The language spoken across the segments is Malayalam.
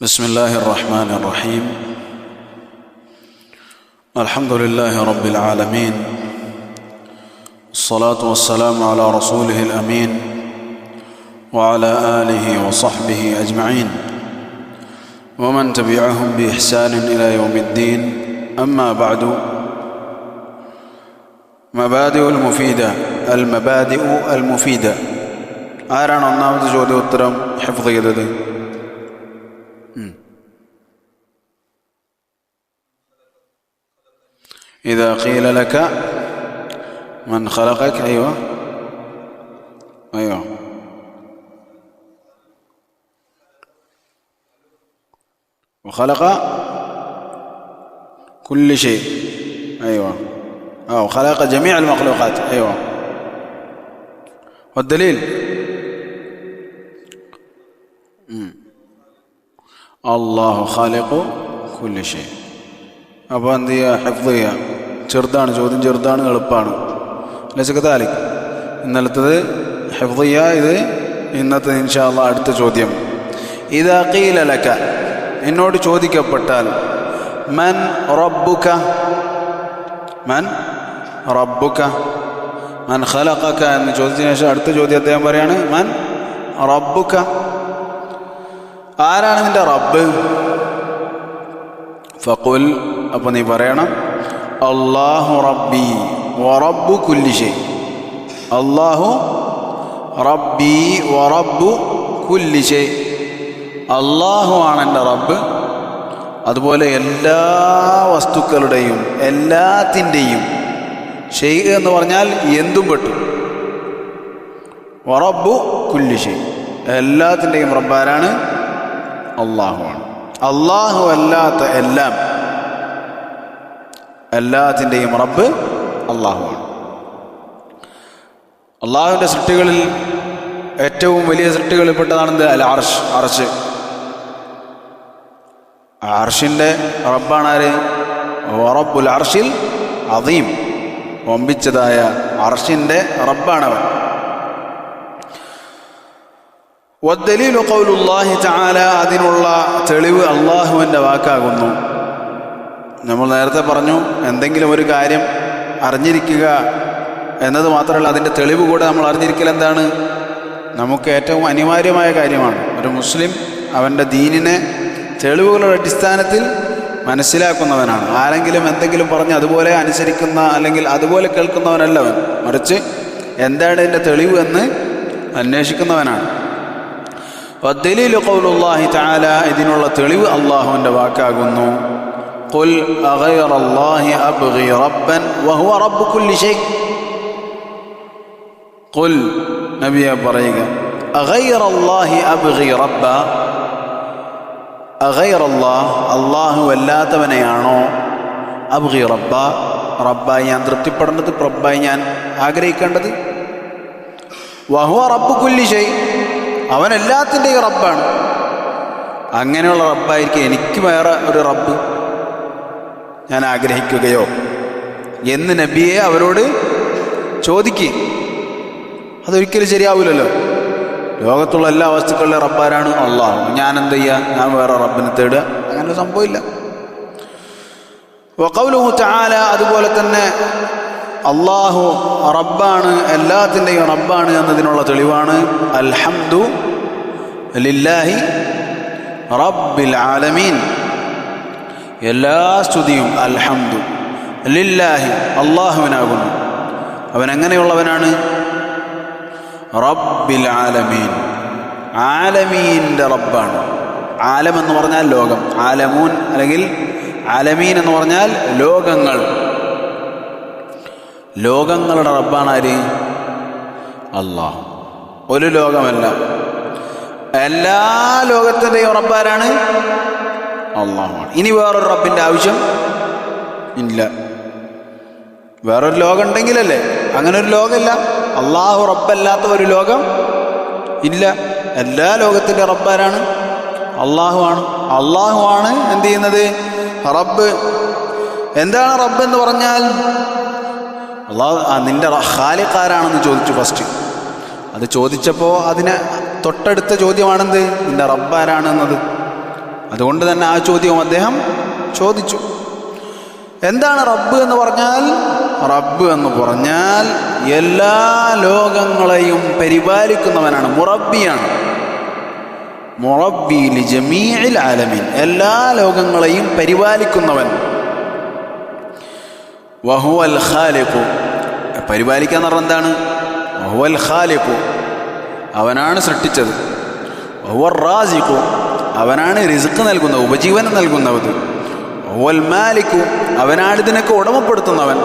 بسم الله الرحمن الرحيم الحمد لله رب العالمين الصلاة والسلام على رسوله الأمين وعلى آله وصحبه أجمعين ومن تبعهم بإحسان إلى يوم الدين أما بعد مبادئ المفيدة المبادئ المفيدة ആരാണ് ഒന്നാമത്തെ ചോദ്യോത്തരം ഹിഫ്ദ് ചെയ്തത് إذا قيل لك من خلقك أيوة. أيوة. وخلق كل شيء. أيوة. أو خلق جميع المخلوقات. أيوة. والدليل؟ الله خالق كل شيء. أبان دي حفظية. ചെറുതാണ് ചോദ്യം ചെറുതാണ് എളുപ്പമാണ് ലസക്കത്താലിക് ഇന്നലത്തത് ഹെഫിയ ഇത് ഇന്നത്തെ ഇൻഷാല്ല അടുത്ത ചോദ്യം. ഇതാ കീലലക്ക എന്നോട് ചോദിക്കപ്പെട്ടാൽ മൻ റബ്ബുക മൻ റബ്ബുക മൻ ഖലഖക എന്ന് ചോദിച്ചതിന് ശേഷം അടുത്ത ചോദ്യം അദ്ദേഹം പറയാണ് മൻ റബ്ബുക. ആരാണ് നിന്റെ റബ്ബ്? ഫക്കുൽ അപ്പോൾ നീ പറയണം. അള്ളാഹു റബ്ബി വറബ്ബു കുല്ലിഷെ അള്ളാഹു റബ്ബി വറബ്ബു കുല്ലിഷെ അള്ളാഹു ആണ് എന്റെ റബ്ബ്. അതുപോലെ എല്ലാ വസ്തുക്കളുടെയും എല്ലാത്തിന്റെയും ഷെയ് എന്ന് പറഞ്ഞാൽ എന്തും പെട്ടു വറബ്ബു കുല്ലിഷെ എല്ലാത്തിന്റെയും റബ്ബാരാണ് അള്ളാഹുവാണ് അള്ളാഹു അല്ലാത്ത എല്ലാം എല്ലാത്തിന്റെയും റബ്ബ് അള്ളാഹുവാണ്. അള്ളാഹുവിന്റെ സൃഷ്ടികളിൽ ഏറ്റവും വലിയ സൃഷ്ടികളിൽപ്പെട്ടതാണെന്ത്? അല്ല അർഷ് അർഷ്. അർഷിന്റെ റബ്ബാണ് ആര്? റബ്ബുൽ അർഷിൽ അദീം. ഒമ്പിച്ചതായ അർഷിന്റെ റബ്ബാണവൻ വദ്ദലീലു അതിനുള്ള തെളിവ് അള്ളാഹുവിന്റെ വാക്കാകുന്നു. നമ്മൾ നേരത്തെ പറഞ്ഞു എന്തെങ്കിലും ഒരു കാര്യം അറിഞ്ഞിരിക്കുക എന്നത് മാത്രമല്ല അതിന്റെ തെളിവ് കൂടെ നമ്മൾ അറിഞ്ഞിരിക്കൽ എന്താണ്? നമുക്ക് ഏറ്റവും അനിവാര്യമായ കാര്യമാണ്. ഒരു മുസ്ലിം അവന്റെ ദീനിനെ തെളിവുകളുടെ അടിസ്ഥാനത്തിൽ മനസ്സിലാക്കുന്നവനാണ്. ആരെങ്കിലും എന്തെങ്കിലും പറഞ്ഞ് അതുപോലെ അനുസരിക്കുന്ന അല്ലെങ്കിൽ അതുപോലെ കേൾക്കുന്നവനല്ല അവൻ. മറിച്ച് എന്താണ് ഇതിന്റെ തെളിവ് എന്ന് അന്വേഷിക്കുന്നവനാണ്. ഇതിനുള്ള തെളിവ് അള്ളാഹുവിന്റെ വാക്കാകുന്നു. قل أغير الله أبغي ربا وهو رب كل شيء قل നബിയെ പറയുക أغير الله أبغي ربا أغير الله അള്ളാഹു അല്ലാത്തവനെയാണോ അബ്ഗി റബ്ബ റബ്ബായി ഞാൻ തൃപ്തിപ്പെടേണ്ടത് റബ്ബായി ഞാൻ ആഗ്രഹിക്കേണ്ടത് വഹുവ റബ്ബ് കുല്ലി ഷൈ അവൻ എല്ലാത്തിൻ്റെയും റബ്ബാണ് അങ്ങനെയുള്ള റബ്ബായിരിക്കും എനിക്ക് വേറെ ഒരു റബ്ബ് ഞാൻ ആഗ്രഹിക്കുകയോ? എന്ന് നബിയെ അവരോട് ചോദിക്കുക അതൊരിക്കലും ശരിയാവില്ലല്ലോ ലോകത്തുള്ള എല്ലാ വസ്തുക്കളുടെ റബ്ബാരാണ് അള്ളാഹ്. ഞാൻ എന്ത് ചെയ്യുക ഞാൻ വേറെ റബ്ബിനെ തേടുക. അങ്ങനെ ഒരു സംഭവമില്ല. വക്കൗലുഹു ചാല അതുപോലെ തന്നെ അള്ളാഹു റബ്ബാണ് എല്ലാത്തിന്റെയും റബ്ബാണ് എന്നതിനുള്ള തെളിവാണ്. അൽഹംദു ലില്ലാഹി റബ്ബിൽ ആലമീൻ. എല്ലാ സ്തുതിയും അൽഹംദു ലില്ലാഹി അള്ളാഹുവിനാകുന്നു. അവൻ എങ്ങനെയുള്ളവനാണ്? റബ്ബിൽ ആലമീൻ. ആലമീന്റെ റബ്ബാണ്. ആലം എന്ന് പറഞ്ഞാൽ ലോകം. ആലമൂൻ അല്ലെങ്കിൽ ആലമീൻ എന്ന് പറഞ്ഞാൽ ലോകങ്ങൾ. ലോകങ്ങളുടെ റബ്ബാണ് ആര്? അള്ളാഹ്. ഒരു ലോകമല്ല. എല്ലാ ലോകത്തിന്റെയും റബ്ബാരാണ് അള്ളാഹുമാണ് ഇനി വേറൊരു റബ്ബിന്റെ ആവശ്യം? ഇല്ല. വേറൊരു ലോകം ഉണ്ടെങ്കിലല്ലേ അങ്ങനെ ഒരു ലോകമില്ല. അള്ളാഹു റബ്ബല്ലാത്ത ഒരു ലോകം ഇല്ല. എല്ലാ ലോകത്തിന്റെ റബ്ബാരാണ് അള്ളാഹുവാണ് അള്ളാഹുവാണ് എന്ത് ചെയ്യുന്നത്? റബ്ബ്. എന്താണ് റബ്ബ് എന്ന് പറഞ്ഞാൽ? അള്ളാഹു നിന്റെ ഹാലിക്കാരാണെന്ന് ചോദിച്ചു ഫസ്റ്റ് അത് ചോദിച്ചപ്പോൾ അതിന് തൊട്ടടുത്ത ചോദ്യമാണെന്ത്? നിന്റെ റബ്ബാരാണ് എന്നത്. അതുകൊണ്ട് തന്നെ ആ ചോദ്യവും അദ്ദേഹം ചോദിച്ചു. എന്താണ് റബ്ബ് എന്ന് പറഞ്ഞാൽ? റബ്ബ് എന്ന് പറഞ്ഞാൽ എല്ലാ ലോകങ്ങളെയും പരിപാലിക്കുന്നവനാണ് മുറബിയാണ് മുറബി ലി ആലമിൻ ആലമീൻ എല്ലാ ലോകങ്ങളെയും പരിപാലിക്കുന്നവൻ. വഹുവൽ ഖാലിഖു പരിപാലിക്കുക എന്ന് പറഞ്ഞാൽ എന്താണ്? വഹുവൽ ഖാലിഖു അവനാണ് സൃഷ്ടിച്ചത്. വഹുവർ റാസിഖു അവനാണ് റിസ്ക് നൽകുന്നത് ഉപജീവനം നൽകുന്നത്. വൽ മാലിക്കു അവനാണ് ഇതിനൊക്കെ ഉടമപ്പെടുത്തുന്നവൻ.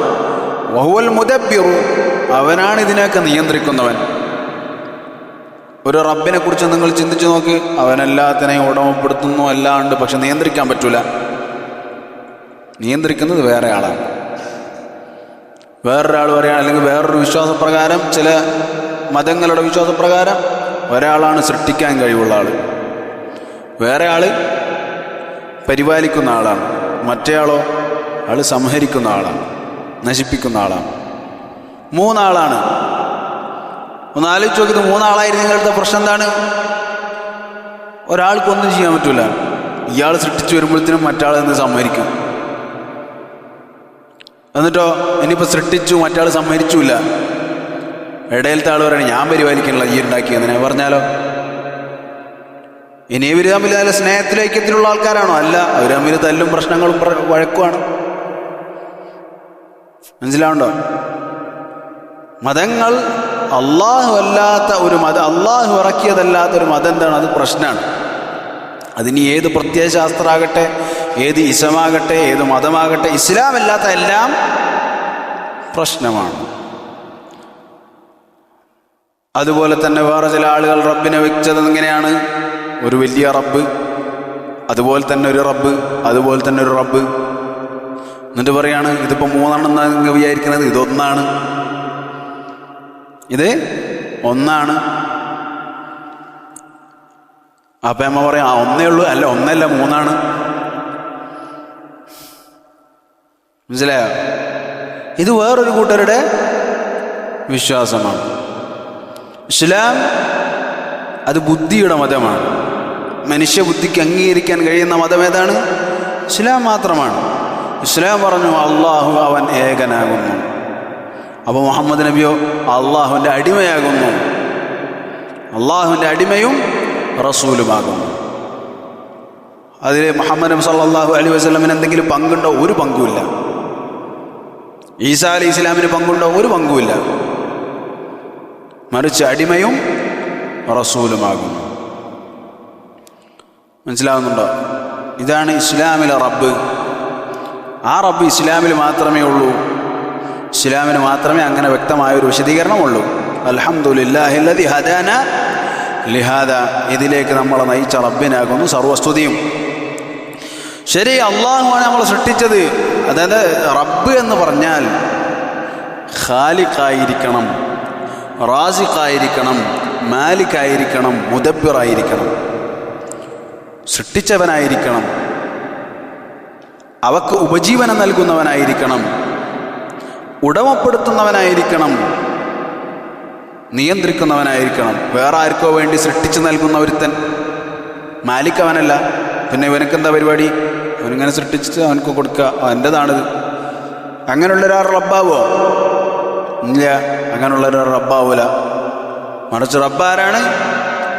വഹുവൽ മുദബ്ബിറു അവനാണ് ഇതിനൊക്കെ നിയന്ത്രിക്കുന്നവൻ. ഒരു റബ്ബിനെ കുറിച്ച് നിങ്ങൾ ചിന്തിച്ചു നോക്ക്. അവനെല്ലാത്തിനെയും ഉടമപ്പെടുത്തുന്നു എല്ലാം ഉണ്ട് പക്ഷെ നിയന്ത്രിക്കാൻ പറ്റൂല. നിയന്ത്രിക്കുന്നത് വേറെ ആളാണ്. വേറൊരാൾ പറയുക അല്ലെങ്കിൽ വേറൊരു വിശ്വാസപ്രകാരം ചില മതങ്ങളുടെ വിശ്വാസപ്രകാരം ഒരാളാണ് സൃഷ്ടിക്കാൻ കഴിവുള്ള ആൾ വേറെ ആൾ പരിപാലിക്കുന്ന ആളാണ്. മറ്റേയാളോ ആൾ സംഹരിക്കുന്ന ആളാണ്. നശിപ്പിക്കുന്ന ആളാണ്. മൂന്നാളാണ്. ഒന്ന് ആലോചിച്ച് നോക്കിയത് മൂന്നാളായിരുന്നു നിങ്ങളുടെ പ്രശ്നം എന്താണ്? ഒരാൾക്കൊന്നും ചെയ്യാൻ പറ്റൂല. ഇയാൾ സൃഷ്ടിച്ചു വരുമ്പോഴത്തേനും മറ്റാൾ എന്ന് സംഹരിക്കും. എന്നിട്ടോ ഇനിയിപ്പോൾ സൃഷ്ടിച്ചു മറ്റാൾ സമ്മതിച്ചില്ല ഇടയിലത്തെ ആൾ പറയണേ ഞാൻ പരിപാലിക്കണില്ല ഈ ഉണ്ടാക്കി ഞാൻ പറഞ്ഞാലോ? ഇനി ഇവർ തമ്മിൽ നല്ല സ്നേഹത്തിലേക്കത്തിലുള്ള ആൾക്കാരാണോ? അല്ല അവർ തമ്മിൽ തല്ലും പ്രശ്നങ്ങളും പ്ര- വഴക്കുമാണ്. മനസ്സിലാവുണ്ടോ മതങ്ങൾ അള്ളാഹു അല്ലാത്ത ഒരു മതം അള്ളാഹു ഇറക്കിയതല്ലാത്ത ഒരു മതം എന്താണ്? അത് പ്രശ്നമാണ്. അതിന് ഏത് പ്രത്യയശാസ്ത്രമാകട്ടെ ഏത് ഇസമാകട്ടെ ഏത് മതമാകട്ടെ ഇസ്ലാം അല്ലാത്ത എല്ലാം പ്രശ്നമാണ്. അതുപോലെ തന്നെ വേറെ ചില ആളുകൾ റബ്ബിനെ വെച്ചത് എങ്ങനെയാണ് ഒരു വലിയ റബ്ബ് അതുപോലെ തന്നെ ഒരു റബ്ബ് അതുപോലെ തന്നെ ഒരു റബ്ബ്. എന്നിട്ട് പറയാണ് ഇതിപ്പോൾ മൂന്നെണ്ണം എന്നാ നിങ്ങൾ വിചാരിക്കുന്നത് ഇതൊന്നാണ് ഇത് ഒന്നാണ്. അപ്പം അമ്മ പറയും ആ ഒന്നേ ഉള്ളൂ. അല്ല ഒന്നല്ല മൂന്നാണ്. മനസ്സിലായോ? ഇത് വേറൊരു കൂട്ടരുടെ വിശ്വാസമാണ്. ഇസ്ലാം അത് ബുദ്ധിയുടെ മതമാണ്. മനുഷ്യബുദ്ധിക്ക് അംഗീകരിക്കാൻ കഴിയുന്ന മതം ഏതാണ്? ഇസ്ലാം മാത്രമാണ്. ഇസ്ലാം പറഞ്ഞു അള്ളാഹു അവൻ ഏകനാകുന്നു. അപ്പോൾ മുഹമ്മദ് നബിയോ അള്ളാഹുവിന്റെ അടിമയാകുന്നു. അള്ളാഹുവിന്റെ അടിമയും റസൂലുമാകുന്നു. അതിൽ മുഹമ്മദ് നബി സല്ലാഹു അലൈഹി വസ്ലമിന് എന്തെങ്കിലും പങ്കുണ്ടോ? ഒരു പങ്കുമില്ല. ഈസാ അലി ഇസ്ലാമിന് പങ്കുണ്ടോ? ഒരു പങ്കുമില്ല. മറിച്ച് അടിമയും റസൂലുമാകുന്നു. മനസ്സിലാവുന്നുണ്ടോ ഇതാണ് ഇസ്ലാമിലെ റബ്ബ്. ആ റബ്ബ് ഇസ്ലാമിൽ മാത്രമേ ഉള്ളൂ. ഇസ്ലാമിന് മാത്രമേ അങ്ങനെ വ്യക്തമായ ഒരു വിശദീകരണമുള്ളൂ അലഹമുല്ലാഹി ഹദാന ലിഹാദ. ഇതിലേക്ക് നമ്മളെ നയിച്ച റബ്ബിനാകുന്നു സർവസ്തുതിയും. ശരി അള്ളാഹുവാണ് നമ്മൾ സൃഷ്ടിച്ചത്. അതായത് റബ്ബ് എന്ന് പറഞ്ഞാൽ ഖാലിഖായിരിക്കണം റാസിഖായിരിക്കണം മാലിക്കായിരിക്കണം മുദബിറായിരിക്കണം സൃഷ്ടിച്ചവനായിരിക്കണം. അവക്ക് ഉപജീവനം നൽകുന്നവനായിരിക്കണം. ഉടമപ്പെടുത്തുന്നവനായിരിക്കണം. നിയന്ത്രിക്കുന്നവനായിരിക്കണം. വേറെ ആർക്കോ വേണ്ടി സൃഷ്ടിച്ചു നൽകുന്ന ഒരുത്തൻ. മാലിക്കവനല്ല പിന്നെ ഇവനക്കെന്താ പരിപാടി? അവനിങ്ങനെ സൃഷ്ടിച്ചിട്ട് അവനക്ക് കൊടുക്കുക. അവന്റെതാണിത്. അങ്ങനെയുള്ള ഒരാൾ റബ്ബാവോ? ഇല്ല. അങ്ങനെയുള്ള ഒരാൾ റബ്ബാവൂല. മറിച്ച് റബ്ബാരാണ്.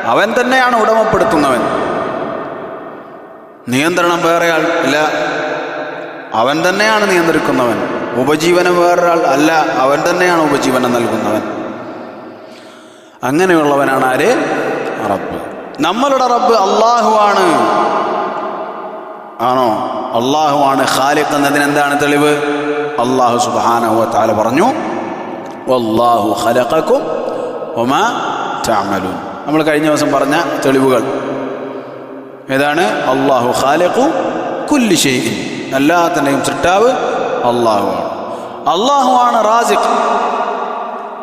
അവൻ തന്നെയാണ് ഉടമപ്പെടുത്തുന്നവൻ. നിയന്ത്രണം വേറെയാൾ ഇല്ല. അവൻ തന്നെയാണ് നിയന്ത്രിക്കുന്നവൻ. ഉപജീവനം വേറൊരാൾ അല്ല അവൻ തന്നെയാണ് ഉപജീവനം നൽകുന്നവൻ. അങ്ങനെയുള്ളവനാണ് ആര്? റബ്ബ്. നമ്മളുടെ റബ്ബ് അള്ളാഹുവാണ് ആണോ. അള്ളാഹുവാണ് ഖാലിഖ് എന്നതിന് എന്താണ് തെളിവ്? അള്ളാഹു സുബാനഹു താല പറഞ്ഞു അള്ളാഹു ഖലഖക്കും ഒമാ തഅമലൂൻ. നമ്മൾ കഴിഞ്ഞ ദിവസം പറഞ്ഞ തെളിവുകൾ. ഏതാണ്? അള്ളാഹു ഖാലിഖു കുല്ലി ഷെയ്ഇൻ എല്ലാത്തിന്റെയും സൃഷ്ടാവ് അള്ളാഹുവാണ് അള്ളാഹുവാണ് റാസിഖ്.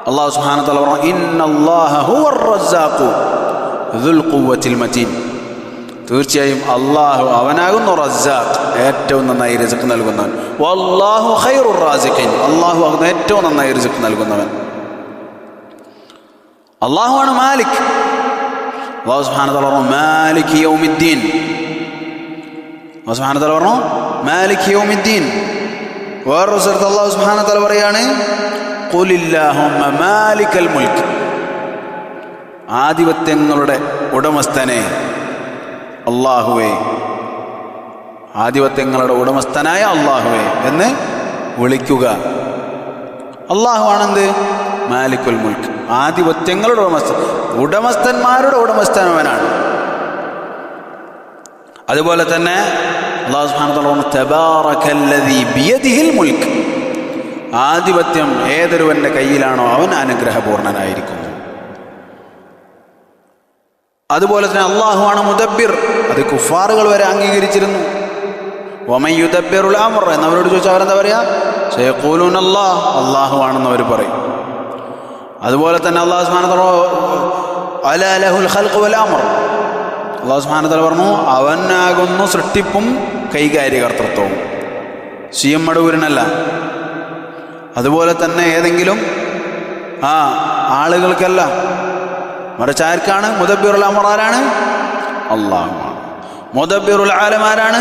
അള്ളാഹു സുബ്ഹാനഹു വതആല പറഞ്ഞു ഇന്നല്ലാഹ ഹുവർ റസ്സാഖു ദുൽ ഖുവ്വത്തിൽ മതീൻ തീർച്ചയായും അള്ളാഹു അവനാകുന്നു റസ്സാഖ് ഏറ്റവും നന്നായി റിസ്ക് നൽകുന്നവൻ. അള്ളാഹു ഖൈറുർ റാസിഖീൻ അള്ളാഹു ആകുന്ന ഏറ്റവും നന്നായി റിസ്ക് നൽകുന്നവൻ. അള്ളാഹുവാണ് മാലിക്. അള്ളാഹു സുബ്ഹാനഹു വതആല പറഞ്ഞു മാലിക് യൗമിദ്ദീൻ. അള്ളാഹു സുബ്ഹാനഹു വതആല പറഞ്ഞു മാലിക് യൗമിദ്ദീൻ. വേറൊരു സ്ഥലത്ത് അള്ളാഹു സുബ്ഹാനഹു വതആല പറയാണ് മാലിക്കൽ മുൽക്ക് ആധിപത്യങ്ങളുടെ ഉടമസ്ഥനെ അള്ളാഹുവേ ആധിപത്യങ്ങളുടെ ഉടമസ്ഥനായ അള്ളാഹുവേ എന്ന് വിളിക്കുക. അള്ളാഹു ആണെന്ത്? മാലിക്കുൽ മുൽക്ക് ആധിപത്യങ്ങളുടെ ഉടമസ്ഥൻ. ഉടമസ്ഥന്മാരുടെ ഉടമസ്ഥൻ അവനാണ് അതുപോലെ തന്നെ മുൽക്ക് ആധിപത്യം ഏതൊരുവന്റെ കയ്യിലാണോ അവൻ അനുഗ്രഹപൂർണനായിരിക്കുന്നു. അതുപോലെ തന്നെ അള്ളാഹുവാണ് മുദബിർ അത് കുഫാറുകൾ വരെ അംഗീകരിച്ചിരുന്നു. ഒമയുദബ്ബിറുൽ അമർ എന്നവരോട് ചോദിച്ചാൽ അവരെന്താ പറയാ? അള്ളാഹ് അള്ളാഹു ആണെന്ന് അവർ പറയും. അതുപോലെ തന്നെ അള്ളാഹു അള്ളാഹു സുബ്ഹാനഹു വതആല പറഞ്ഞു അവനാകുന്നു സൃഷ്ടിപ്പും കൈകാര്യകർത്തൃത്വവും. സി എം മടവൂരിനല്ല അതുപോലെ തന്നെ ഏതെങ്കിലും ആ ആളുകൾക്കല്ല. മറിച്ച് ആർക്കാണ്? മുദബിറുൽ അമറാരാണ് അള്ളാഹുമാണ് മുദബിറുൽ ആലമാരാണ്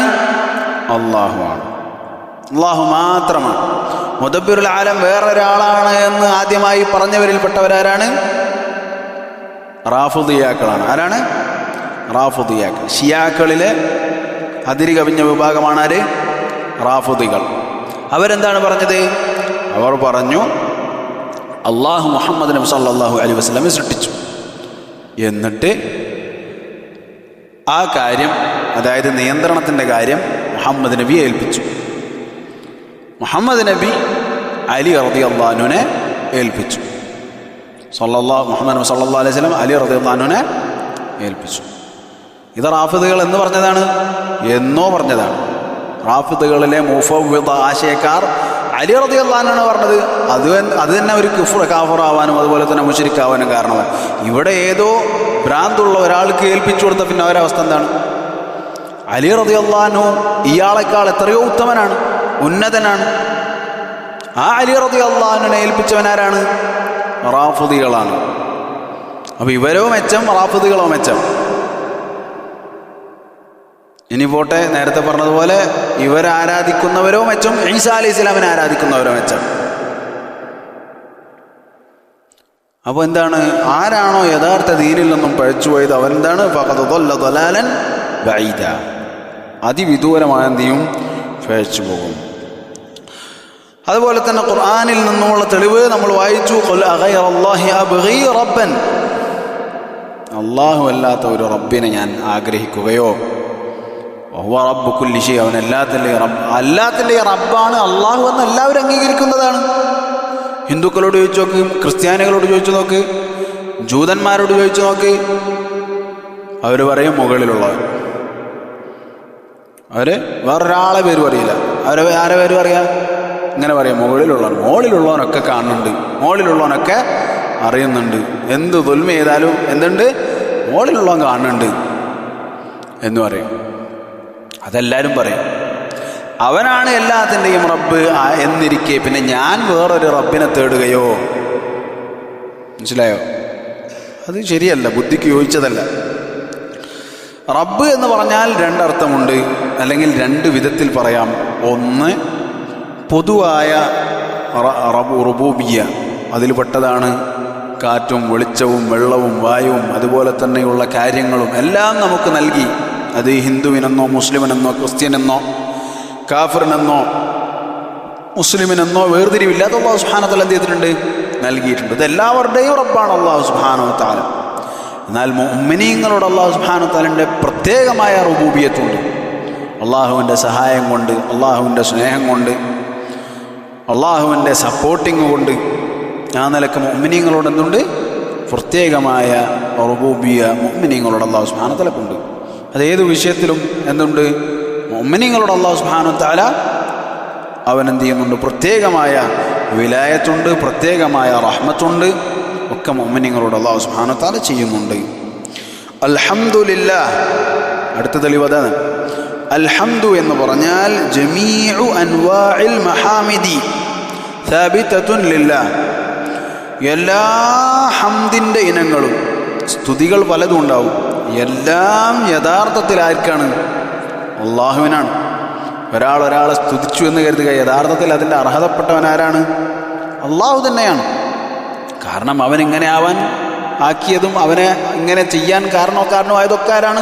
അള്ളാഹുമാണ് അള്ളാഹു മാത്രമാണ്. മുദബിറുൽ ആലം വേറൊരാളാണ് എന്ന് ആദ്യമായി പറഞ്ഞവരിൽപ്പെട്ടവരാരാണ്? റാഫുദിയാക്കളാണ്. ആരാണ്? റാഫുദിയാക്കൾ. ഷിയാക്കളിലെ അതിരി കവിഞ്ഞ വിഭാഗമാണ് ആര്? റാഫുദികൾ. അവരെന്താണ് പറഞ്ഞത്? അവർ പറഞ്ഞു അള്ളാഹു മുഹമ്മദ് നബി സല്ലല്ലാഹു അലൈഹി വസ്ലമെ സൃഷ്ടിച്ചു. എന്നിട്ട് ആ കാര്യം അതായത് നിയന്ത്രണത്തിന്റെ കാര്യം മുഹമ്മദ് നബിയെ ഏൽപ്പിച്ചു. മുഹമ്മദ് നബി അലി റതി അള്ളഹാനുവിനെ ഏൽപ്പിച്ചു. സല്ലല്ലാ മുഹമ്മദ് സല്ലാ അലൈഹി സ്വലം അലി അള്ളഹാനുവിനെ ഏൽപ്പിച്ചു. ഇത് റാഫിദുകൾ എന്ന് പറഞ്ഞതാണ്? എന്നോ പറഞ്ഞതാണ്. റാഫിദുകളിലെ മുഫവിദ ആശയക്കാർ അലി റതി അള്ളഹാനാണ് പറഞ്ഞത്. അത് അത് തന്നെ ഒരു കുഫർ കാഫറാവാനും അതുപോലെ തന്നെ മുഷരിക്കാവാനും കാരണമാണ്. ഇവിടെ ഏതോ ഭ്രാന്തുള്ള ഒരാൾക്ക് ഏൽപ്പിച്ചു കൊടുത്ത പിന്നെ അവരവസ്ഥ എന്താണ്? അലി റതി അള്ളഹാനു ഇയാളെക്കാൾ എത്രയോ ഉത്തമനാണ് ഉന്നതനാണ്. ആ അലി റതി അള്ളാഹുനെ ഏൽപ്പിച്ചവനാരാണ് റാഫുദികളാണ്. അപ്പൊ ഇവരോ മെച്ചം റാഫുദികളോ മെച്ചം? ഇനി പോട്ടെ നേരത്തെ പറഞ്ഞതുപോലെ ഇവരാരാധിക്കുന്നവരോ മെച്ചം ഈസാ അലി ഇസ്ലാമിനെ ആരാധിക്കുന്നവരോ മെച്ചം. അപ്പോൾ എന്താണ്? ആരാണോ യഥാർത്ഥ ദീനിൽ നിന്നും പഴച്ചുപോയത് അവരെന്താണ് അതിവിദൂരമായ എന്തിയും പഴച്ചു പോകും. അതുപോലെ തന്നെ ഖുർആാനിൽ നിന്നുമുള്ള തെളിവ് നമ്മൾ വായിച്ചു. റബ്ബൻ. അള്ളാഹു അല്ലാത്ത ഒരു റബ്ബിനെ ഞാൻ ആഗ്രഹിക്കുകയോ? റബ്ബു കുല്ലി ഷൈ. അവൻ എല്ലാത്തിന്റെ റബ്ബ് അല്ലാത്തിന്റെ റബ്ബാണ് അള്ളാഹു എന്ന് എല്ലാവരും അംഗീകരിക്കുന്നതാണ്. ഹിന്ദുക്കളോട് ചോദിച്ചു നോക്ക് ക്രിസ്ത്യാനികളോട് ചോദിച്ചു നോക്ക് ജൂതന്മാരോട് ചോദിച്ചു നോക്ക്. അവർ പറയും മുകളിലുള്ളവർ അവർ വേറൊരാളെ പേര് പറയില്ല. അവരെ ആരെ പേര് പറയാ? ഇങ്ങനെ പറയാം. മുകളിലുള്ളവൻ മുകളിലുള്ളവനൊക്കെ കാണുന്നുണ്ട്. മുകളിലുള്ളവനൊക്കെ അറിയുന്നുണ്ട്. എന്ത് തൊൽമ ചെയ്താലും എന്തുണ്ട്? മുകളിലുള്ളവൻ കാണുന്നുണ്ട് എന്ന് പറയും. അതെല്ലാവരും പറയും. അവനാണ് എല്ലാത്തിന്റെയും റബ്ബ് എന്നിരിക്കെ. പിന്നെ ഞാൻ വേറൊരു റബ്ബിനെ തേടുകയോ? മനസ്സിലായോ? അത് ശരിയല്ല. ബുദ്ധിക്ക് യോജിച്ചതല്ല. റബ്ബ് എന്ന് പറഞ്ഞാൽ രണ്ടർത്ഥമുണ്ട്. അല്ലെങ്കിൽ രണ്ട് വിധത്തിൽ പറയാം. ഒന്ന് പൊതുവായ റബൂബിയ റബു റുബൂബിയ അതിൽ പെട്ടതാണ് കാറ്റും വെളിച്ചവും വെള്ളവും വായുവും അതുപോലെ തന്നെയുള്ള കാര്യങ്ങളും എല്ലാം നമുക്ക് നൽകി. അത് ഹിന്ദുവിനെന്നോ മുസ്ലിമിനെന്നോ ക്രിസ്ത്യനെന്നോ കാഫറിനെന്നോ മുസ്ലിമിനെന്നോ വേർതിരിവില്ലാതെ അള്ളാഹു സുഹാനത്തല എന്ത് ചെയ്തിട്ടുണ്ട്? നൽകിയിട്ടുണ്ട്. ഇത് എല്ലാവരുടെയും റബ്ബാണ് അള്ളാഹു സുഹാനോ എന്നാൽ മുഅ്മിനീങ്ങളോട് അള്ളാഹു സുഹാനോ താലിന്റെ പ്രത്യേകമായ റുബൂബിയത്തുണ്ട്. അള്ളാഹുവിന്റെ സഹായം കൊണ്ട് അള്ളാഹുവിന്റെ സ്നേഹം കൊണ്ട് അള്ളാഹുവിന്റെ സപ്പോർട്ടിങ് കൊണ്ട് ആ നിലയ്ക്ക് മുഅ്മിനീങ്ങളോട് എന്തുണ്ട് പ്രത്യേകമായ റുബൂബിയ മുഅ്മിനീങ്ങളോട് അള്ളാഹു സുഹാന തലക്കുണ്ട് അത് ഏത് വിഷയത്തിലും എന്തുണ്ട്? മുഅ്മിനീങ്ങളോട് അള്ളാഹു സുഹാന താല അവൻ എന്ത് ചെയ്യുന്നുണ്ട് പ്രത്യേകമായ വിലായത്തുണ്ട് പ്രത്യേകമായ റഹ്മത്തുണ്ട് ഒക്കെ മൊമ്മനിങ്ങളോട് അള്ളാഹു സുബ്ഹാനഹു ചെയ്യുന്നുണ്ട്. അൽഹമുല്ല അടുത്ത തെളിവ് അതാണ്. അൽഹംദു എന്ന് പറഞ്ഞാൽ ജമീഉ അൻവാഇൽ മഹാമിദി. സാബിതത്തുൻ ലില്ല. എല്ലാ ഹംദിന്റെ ഇനങ്ങളും സ്തുതികൾ പലതും ഉണ്ടാവും. എല്ലാം യഥാർത്ഥത്തിൽ ആർക്കാണ് അള്ളാഹുവിനാണ്. ഒരാൾ ഒരാളെ സ്തുതിച്ചു എന്ന് കരുതുക യഥാർത്ഥത്തിൽ അതിന്റെ അർഹതപ്പെട്ടവൻ ആരാണ്? അള്ളാഹു തന്നെയാണ്. കാരണം അവൻ ഇങ്ങനെ ആവാൻ ആക്കിയതും അവനെ ഇങ്ങനെ ചെയ്യാൻ കാരണോ ആയതൊക്കെ ആരാണ്?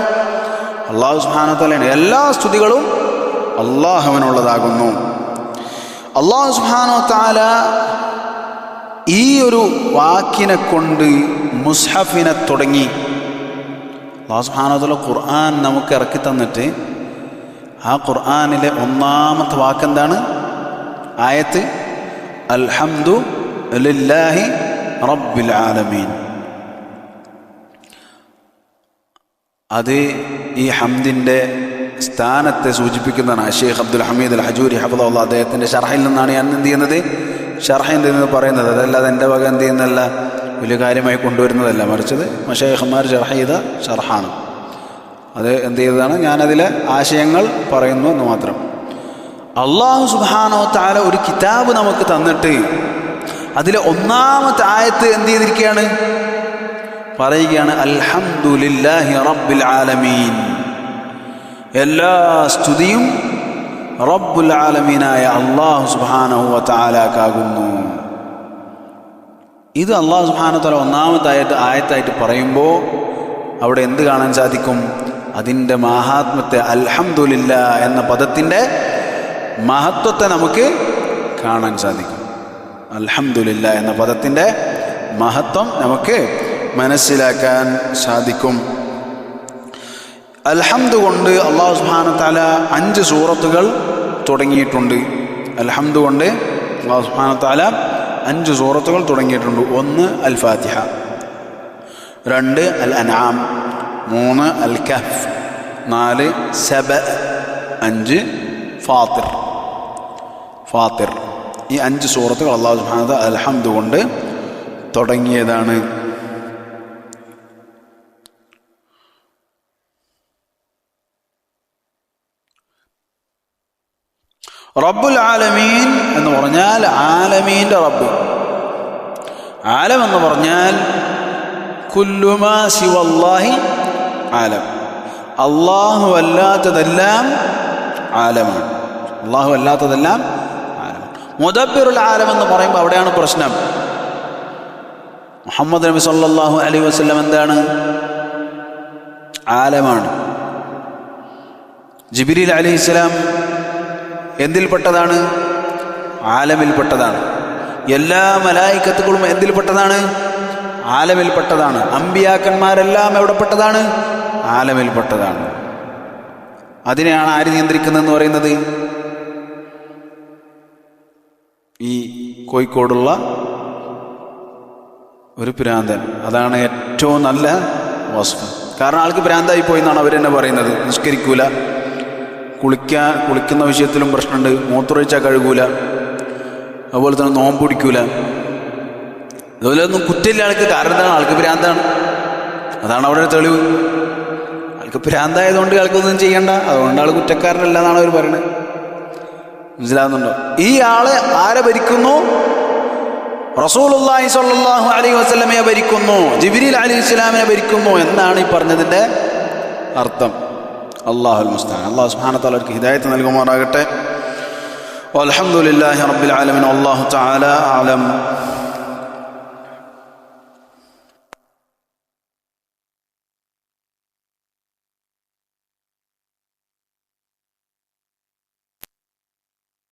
അള്ളാഹു സുഹാനത്തലാണ് എല്ലാ സ്തുതികളും അള്ളാഹുവിനുള്ളതാകുന്നു. അള്ളാഹു സുഹാനോ താല ഈ ഒരു വാക്കിനെ കൊണ്ട് മുസ്ഹഫിനെ തുടങ്ങി. അള്ളാഹു സുഹാനോ താല ഖുർആൻ നമുക്ക് ഇറക്കി തന്നിട്ട് ആ ഖുർആനിലെ ഒന്നാമത്തെ വാക്കെന്താണ് ആയത്ത് അൽഹംദു ലില്ലാഹി റബ്ബിൽ ആലമീൻ. അത് ഈ ഹംദിന്റെ സ്ഥാനത്തെ സൂചിപ്പിക്കുന്നതാണ് ഷെയ്ഖ് അബ്ദുൽ ഹമീദ് അൽ ഹജൂരി ഹഫദുള്ള അദ്ദേഹത്തിന്റെ ഷർഹയിൽ നിന്നാണ് ഞാൻ എന്ത് ചെയ്യുന്നത്? ഷർഹയിൽ നിന്ന് പറയുന്നത്. അതല്ലാതെ എന്റെ വക എന്ത് ചെയ്യുന്നതല്ല. വലിയ കാര്യമായി കൊണ്ടുവരുന്നതല്ല. മറിച്ചത് മഷേഖന്മാർ ഷർഹ ചെയ്ത ഷർഹാണ്. അത് എന്ത് ചെയ്തതാണ്? ഞാനതിലെ ആശയങ്ങൾ പറയുന്നു എന്ന് മാത്രം. അള്ളാഹു സുബാനോ താല ഒരു കിതാബ് നമുക്ക് തന്നിട്ട് അതിലെ ഒന്നാമത്തെ ആയത്ത് എന്ത് ചെയ്തിരിക്കുകയാണ്? പറയുകയാണ് അൽഹംദുലില്ലാഹി റബ്ബിൽ ആലമീൻ. എല്ലാ സ്തുതിയും റബ്ബുൽ ആലമീനായ അള്ളാഹു സുബാനഹു താലാക്കാകുന്നു ഇത് അള്ളാഹു സുബാന തല ഒന്നാമത്തായിട്ട് ആയത്തായിട്ട് പറയുമ്പോൾ അവിടെ എന്ത് കാണാൻ സാധിക്കും? അതിന്റെ മഹാത്മത്തെ അൽഹംദുലില്ല എന്ന പദത്തിന്റെ മഹത്വത്തെ നമുക്ക് കാണാൻ സാധിക്കും. അൽഹംദുലില്ല എന്ന പദത്തിന്റെ മഹത്വം നമുക്ക് മനസ്സിലാക്കാൻ സാധിക്കും. അൽഹംദ് കൊണ്ട് അള്ളാഹു സുബാന താല അഞ്ച് സൂറത്തുകൾ തുടങ്ങിയിട്ടുണ്ട്. അൽഹംദ് കൊണ്ട് അള്ളാഹു സുബാന താല അഞ്ച് സൂറത്തുകൾ തുടങ്ങിയിട്ടുണ്ട്. ഒന്ന് അൽ ഫാത്തിഹ രണ്ട് അൽ അനാം മൂന്ന് അൽ കഫ് നാല് സബ അഞ്ച് ഫാത്തിർ. ഫാത്തിർ. ഈ അഞ്ച് സൂറത്തുകൾ അള്ളാഹു സുബാന അൽഹംദ് കൊണ്ട് തുടങ്ങിയതാണ്. റബ്ബുൽ ആലമീൻ എന്ന് പറഞ്ഞാൽ ആലമീന്റെ റബ്ബ്. ആലം എന്ന് പറഞ്ഞാൽ കുല്ലുമാ ശിവല്ലാഹി ആലം. അള്ളാഹു അല്ലാത്തതെല്ലാം ആലമാണ്. അള്ളാഹു അല്ലാത്തതെല്ലാം ആലമാണ് മുദബിറുൽ ആലം എന്ന് പറയുമ്പോൾ അവിടെയാണ് പ്രശ്നം. മുഹമ്മദ് നബി സല്ലാഹു അലൈഹി വസല്ലം എന്താണ്? ആലമാണ്. ജിബിരിൽ അലി സ്വലാം എന്തിൽപ്പെട്ടതാണ്? ആലമിൽപ്പെട്ടതാണ്. എല്ലാ മലായിക്കത്തുകളും എന്തിൽപ്പെട്ടതാണ്? ആലമിൽപ്പെട്ടതാണ്. അമ്പിയാക്കന്മാരെല്ലാം എവിടെപ്പെട്ടതാണ്? ആലമിൽപ്പെട്ടതാണ്. അതിനെയാണ് ആര് നിയന്ത്രിക്കുന്നതെന്ന് പറയുന്നത്? ഈ കോഴിക്കോടുള്ള ഒരു ഭ്രാന്തൻ. അതാണ് ഏറ്റവും നല്ല വസ്തു. കാരണം ആൾക്ക് ഭ്രാന്തായി പോയി എന്നാണ് അവരെന്നെ പറയുന്നത്. നിഷ്കരിക്കൂല. കുളിക്കാൻ കുളിക്കുന്ന വിഷയത്തിലും പ്രശ്നമുണ്ട്. മൂത്രമൊഴിച്ചാൽ കഴുകൂല. അതുപോലെ തന്നെ നോമ്പ് പിടിക്കൂല. അതുപോലെ ഒന്നും കുറ്റമില്ല ആൾക്ക്. കാരണം എന്താണ്? ആൾക്ക് ഭ്രാന്താണ്. അതാണ് അവിടെ തെളിവ്. ആൾക്ക് ഭ്രാന്തായതുകൊണ്ട് ആൾക്കൊന്നും ചെയ്യണ്ട. അതുകൊണ്ട് ആൾ കുറ്റക്കാരനല്ല എന്നാണ് അവർ പറയുന്നത് മനസ്സിലാകുന്നുണ്ടോ ഈ ആളെ ആരെ ഭരിക്കുന്നു? റസൂലുള്ളാഹി സ്വല്ലല്ലാഹു അലൈഹി വസല്ലമയെ ഭരിക്കുന്നു. ജിബ്രീൽ അലി ഇസ്ലാമിനെ ഭരിക്കുന്നു എന്നാണ് ഈ പറഞ്ഞതിന്റെ അർത്ഥം. അള്ളാഹുൽ മുസ്താൻ അള്ളാഹു സുബ്ഹാനഹു വതആല അവർക്ക് ഹിദായത്ത് നൽകുമാറാകട്ടെ والحمد لله رب العالمين والله تعالى أعلم